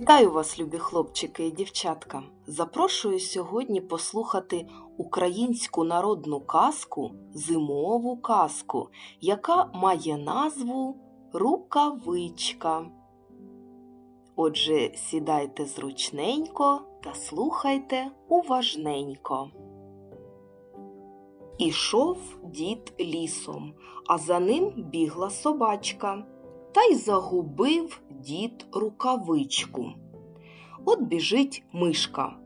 Вітаю вас, любі хлопчики і дівчатка. Запрошую сьогодні послухати українську народну казку, зимову казку, яка має назву Рукавичка. Отже, сідайте зручненько та слухайте уважненько. Ішов дід лісом, а за ним бігла собачка. Та й загубив дід рукавичку. От біжить мишка,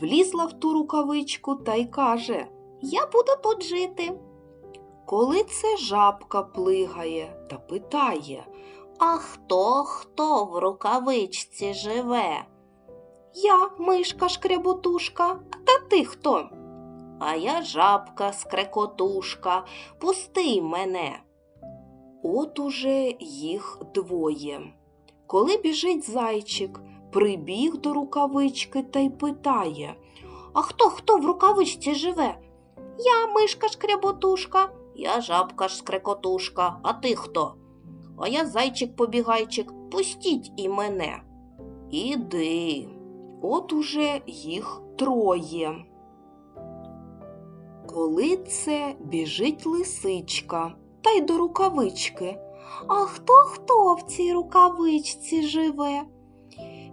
влізла в ту рукавичку та й каже Я буду тут жити. Коли це жабка плигає та питає А хто хто в рукавичці живе? Я, мишка шкряботушка, та ти хто? А я жабка скрекотушка, пусти мене. От уже їх двоє. Коли біжить зайчик, прибіг до рукавички та й питає А хто хто в рукавичці живе? Я, мишка шкряботушка, Я жабка скрекотушка, а ти хто? А я зайчик побігайчик, пустіть і мене. Іди. От уже їх троє. Коли це біжить лисичка та й до рукавички. А хто хто в цій рукавичці живе?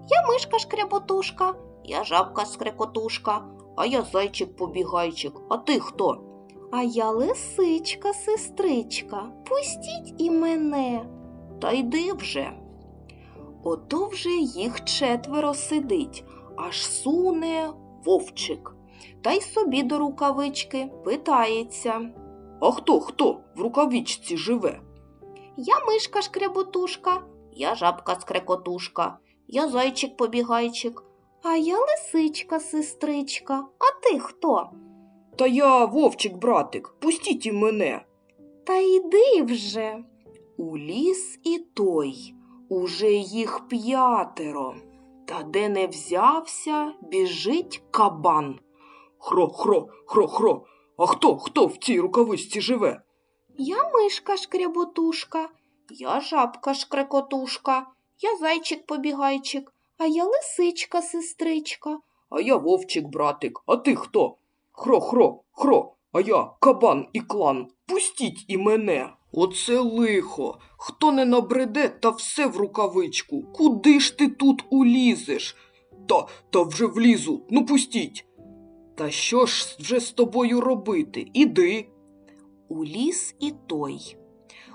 Я мишка шкряботушка, я жабка скрекотушка, а я зайчик побігайчик, а ти хто? А я лисичка, сестричка, пустіть і мене. Та йди вже. Ото вже їх четверо сидить, аж суне вовчик. Та й собі до рукавички питається. А хто хто в рукавичці живе? Я мишка шкряботушка, я жабка скрекотушка, я зайчик побігайчик, А я лисичка, сестричка, а ти хто? Та я вовчик, братик, пустіть і мене. Та йди вже. У ліс і той, уже їх п'ятеро. Та де не взявся, біжить кабан. Хро, хро, хро, хро. А хто, хто в цій рукавичці живе? Я мишка шкряботушка, я жабка шкрекотушка, я зайчик побігайчик, а я лисичка, сестричка. А я вовчик, братик, а ти хто? Хро, хро, хро, а я кабан і клан. Пустіть і мене. Оце лихо. Хто не набреде, та все в рукавичку. Куди ж ти тут улізеш? Та, та вже влізу, ну пустіть. Та що ж вже з тобою робити? Іди. У ліс і той.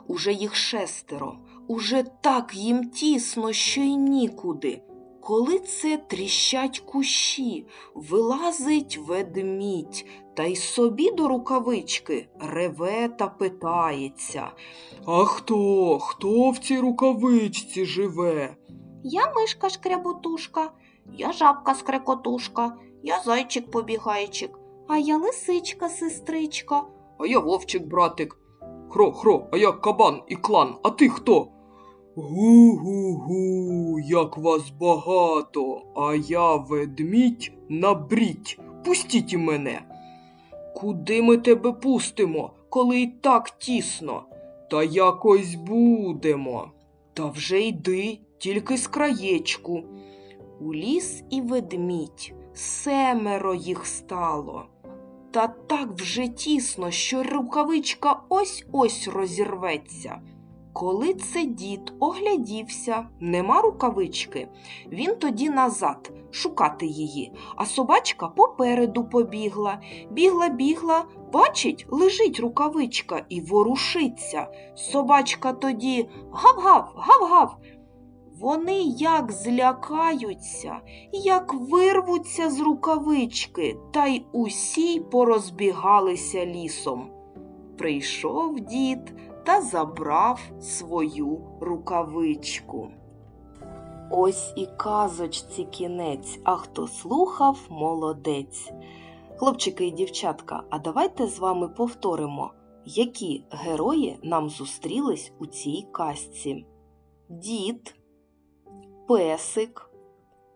Уже їх шестеро, уже так їм тісно, що й нікуди. Коли це тріщать кущі, вилазить ведмідь, та й собі до рукавички реве та питається. А хто? Хто в цій рукавичці живе? Я мишка шкряботушка, я жабка скрекотушка, я зайчик побігайчик, А я лисичка, сестричка. А я вовчик, братик. Хро, хро, а я кабан і клан, а ти хто? Гу-гу-гу, як вас багато, а я ведмідь набріть. Пустіть і мене. Куди ми тебе пустимо, коли і так тісно? Та якось будемо. Та вже йди, тільки з краєчку. У ліс і ведмідь, семеро їх стало. Та так вже тісно, що рукавичка ось-ось розірветься. Коли це дід оглядівся, нема рукавички, він тоді назад шукати її, а собачка попереду побігла. Бігла, бігла, бачить, лежить рукавичка і ворушиться. Собачка тоді гав-гав, гав-гав. Вони як злякаються, як вирвуться з рукавички, та й усі порозбігалися лісом. Прийшов дід та забрав свою рукавичку. Ось і казочці кінець, а хто слухав, молодець. Хлопчики і дівчатка, а давайте з вами повторимо, які герої нам зустрілись у цій казці. Дід, песик,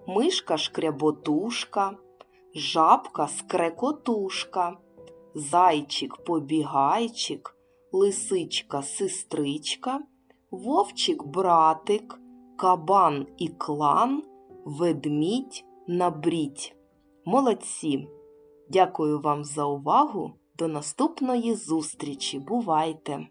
мишка шкряботушка, жабка скрекотушка, зайчик побігайчик, лисичка сестричка, вовчик братик, кабан і клан, ведмідь на брідь. Молодці! Дякую вам за увагу. До наступної зустрічі. Бувайте!